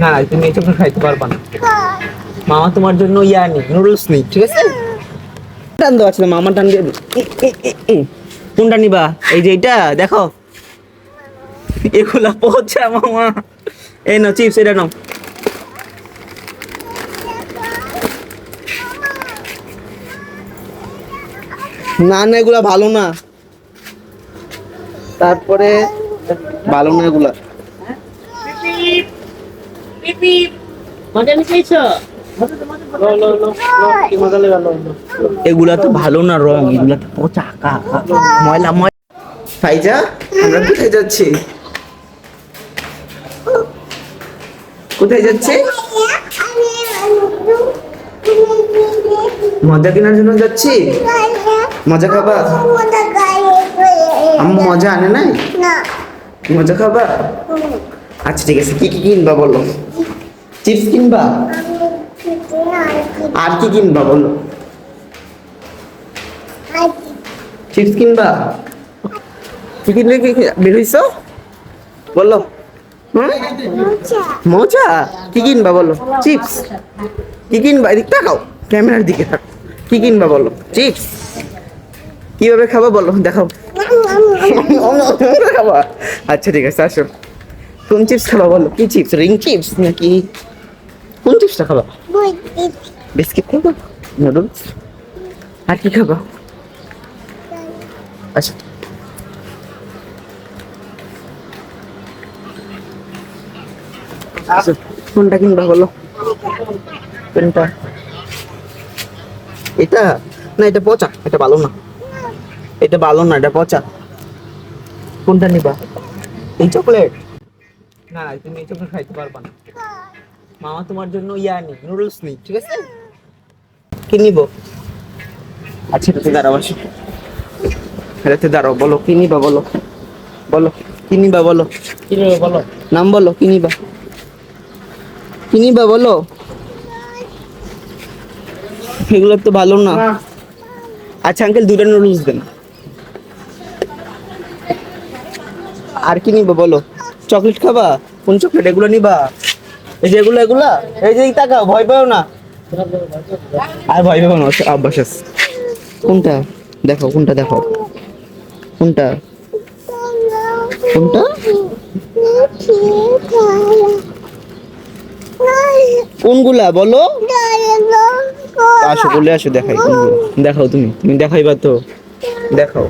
না না, তুমি এই খাইতে পারবা না। মামা তোমার জন্য ইয়া নেই নুডলস নেই ঠিক আছে? টান দেওয়া ছিল মামা টান দিয়ে। কোনটা নিবা? এই যে এটা দেখো। এগুলা পচা মামা। এই নাও, চিপস, এটা নাও। না না, এগুলা ভালো না। তারপরে, ভালো না এগুলা। মজা নিতেছ? এগুলা তো ভালো না রং এগুলা তো পচা আঁকা ময়লা ময়লা ফাইজা আমরা কোথায় যাচ্ছি? কোথায় যাচ্ছে? মজা কেনার জন্য যাচ্ছি? মজা খাবা? আম্মু মজা আনে নাই? মজা খাবা? আচ্ছা ঠিক আছে। কি কি কিনবা বলো? চিপস কিনবা আর কি কিনবা বলো চিপস কিনবা কি কিনলে কি বের হইছো বলো মজা কি কিনবা বলো চিপস কি কিনবা এদিক তাকাও ক্যামেরার দিকে থাক কি কিনবা বলো চিপস কীভাবে খাবা বলো দেখাও খাবা আচ্ছা ঠিক আছে আসো কোন চিপস খাবা বলো কি চিপস রিং চিপস নাকি কোন চিপসটা খাবা? বিস্কিট খাবা নুডলস? আর কি খাবা? আচ্ছা। আচ্ছা, কোনটা কিনবা বলো? কোনটা? এটা? না এটা পচা। এটা ভালো না। এটা ভালো না এটা পচা। কোনটা নিবা? এই চকলেট। না না তুমি এই চকলেট খাইতে পারবা না। মামা তোমার জন্য ইয়া নেই নুডলস নেই ঠিক আছে? কি নিব? আচ্ছা এটাতে দাঁড়াও আসো এটাতে দাঁড়াও বলো কি নিবা বলো? বলো কি নিবা বলো? কি নেবে বলো? নাম বলো কি নিবা? কি নিবা বলো? এগুলো তো ভালো না। আচ্ছা আঙ্কেল দুইটা নুডলস দেন। আর কি নিবা বলো? চকলেট খাবা? কোন চকলেট এগুলো নিবা? এই যে এগুলো, এগুলা, এই যে তাকাও ভয় পাও না। আর ভয় পাবো না অভ্যাস কোনটা? দেখো কোনটা দেখো। কোনটা? কোনটা? কোনগুলা, বলো? আসো, বলে আসো, দেখাই দেখাও তুমি তুমি দেখাইবা তো। দেখাও।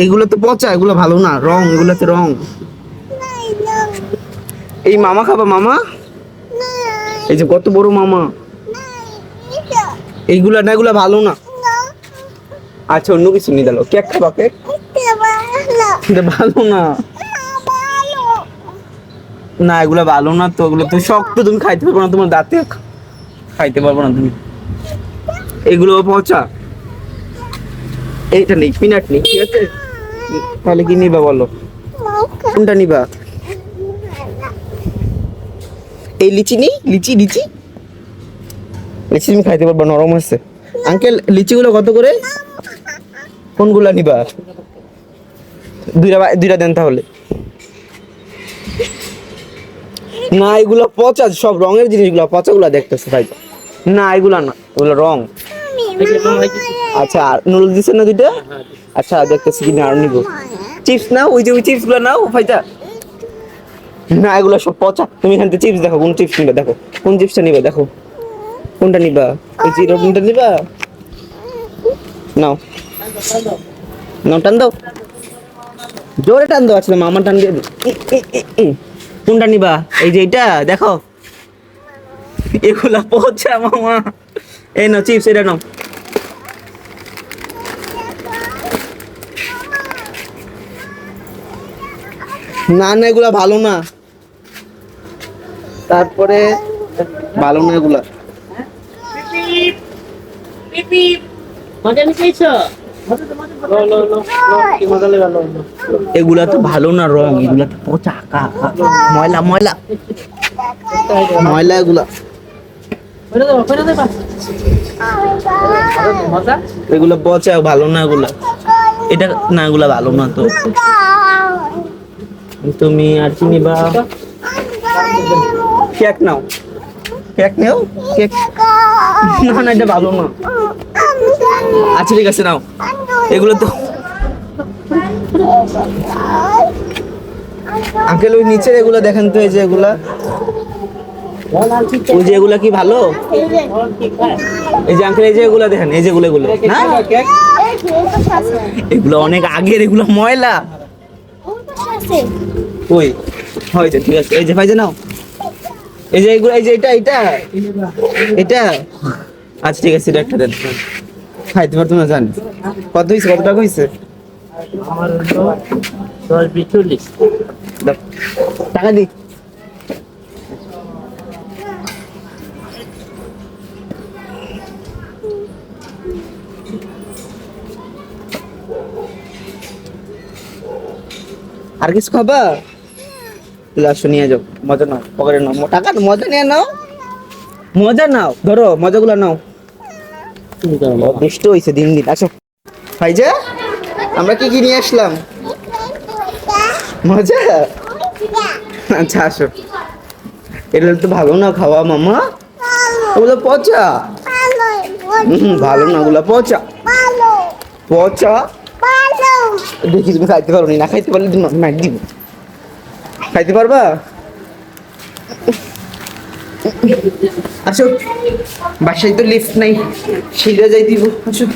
এইগুলো তো পচা, এগুলো ভালো না, রং এগুলো তো রং। এই মামা খাবা মামা? এই যে কত বড় মামা। এইগুলা না এগুলা ভালো না। আচ্ছা অন্য কিছু নিয়ে দিলো কেক খাবা কেক? ভালো। না। না এগুলো ভালো না তো এগুলো তো শক্ত তুমি খাইতে পারব না তোমার দাঁতে খাইতে পারব না তুমি। এগুলো পচা। এইটা নেই পিনাট নেই ঠিক আছে? তাহলে কি নিবা বলো? কোনটা নিবা? এই লিচি নেই? লিচি লিচি? লিচি তুমি খাইতে পারবা, নরম আছে আঙ্কেল, লিচিগুলো কত করে? কোনগুলা নিবা? দুইটা দুইটা দেন তাহলে। না, এগুলো পচা, সব রঙের জিনিসগুলো, পচাগুলো দেখতেছে ভাই। না, এগুলা না, এগুলো রং। আচ্ছা নুডলস দিচ্ছেন না দুইটা? আচ্ছা দেখতেছি কিনা, আর নিবো। চিপস নাও, ওই যে ওই চিপসগুলো নাও ভাইটা না, এগুলো সব পচা। তুমি এখান থেকে চিপস দেখো, কোন চিপস নিবা, দেখো। কোন চিপসটা নিবা, দেখো। কোনটা নিবা? ওই জিরো কোনটা নিবা? নাও। নাও, টান দাও। জোরে টান দাও, আসলে মামা টান দিয়ে। কোনটা নিবা? এই যে এটা দেখো। এগুলা পচা, মামা। এই নাও চিপস এটা নাও। না না, এগুলা ভালো না। তারপরে ভালো না এগুলা এগুলা তো ভালো না রং এগুলা তো পচা আঁকা ময়লা ময়লা। ময়লা এগুলা। এগুলো পচা ভালো না এগুলা? এটা না এগুলা ভালো না তো। তুমি আর কি নিবা কেক নাও। কেক নেও? কেক? না না, এটা ভালো না। আচ্ছা ঠিক আছে, নাও। এগুলো তো আঙ্কেল, ওই নিচের এগুলো দেখেন তো, এই যে এগুলা। ওই যে এগুলা কি ভালো? এই যে আঙ্কেল, এই যে এগুলা দেখেন, এই যে এগুলো এগুলো। না? এগুলো অনেক আগের, এগুলো ময়লা। ওই, হয়েছে, ঠিক আছে। এই যে ভাই যে নাও। এই যে এগুলো এই যে এটা এটা এটা। আচ্ছা ঠিক আছে এটা একটা দেন। খাইতে পারতো না জানি। কত হয়েছে কত টাকা হয়েছে আমার দশ বিশ চল্লিশ টাকা দি। আর কিছু খাবা? তাহলে নিয়ে যাও। মজা নাও পকেটে নাও। টাকা মজা নিয়ে নাও। মজা নাও ধরো মজাগুলো নাও। দুষ্ট হয়েছে দিন দিন। আসো। ভাইজা আমরা কি কি নিয়ে আসলাম? মজা? আচ্ছা আসো। এটা তো ভালো না খাওয়া মামা। ওগুলো পচা? ভালো না ওগুলো পচা। পচা? দেখি তুমি খাইতে পারো না খাইতে পারলে মার দিব। খাইতে পারবা? আসো। বাসায় তো লিফট নাই সিঁড়ে যাই দিব আসো।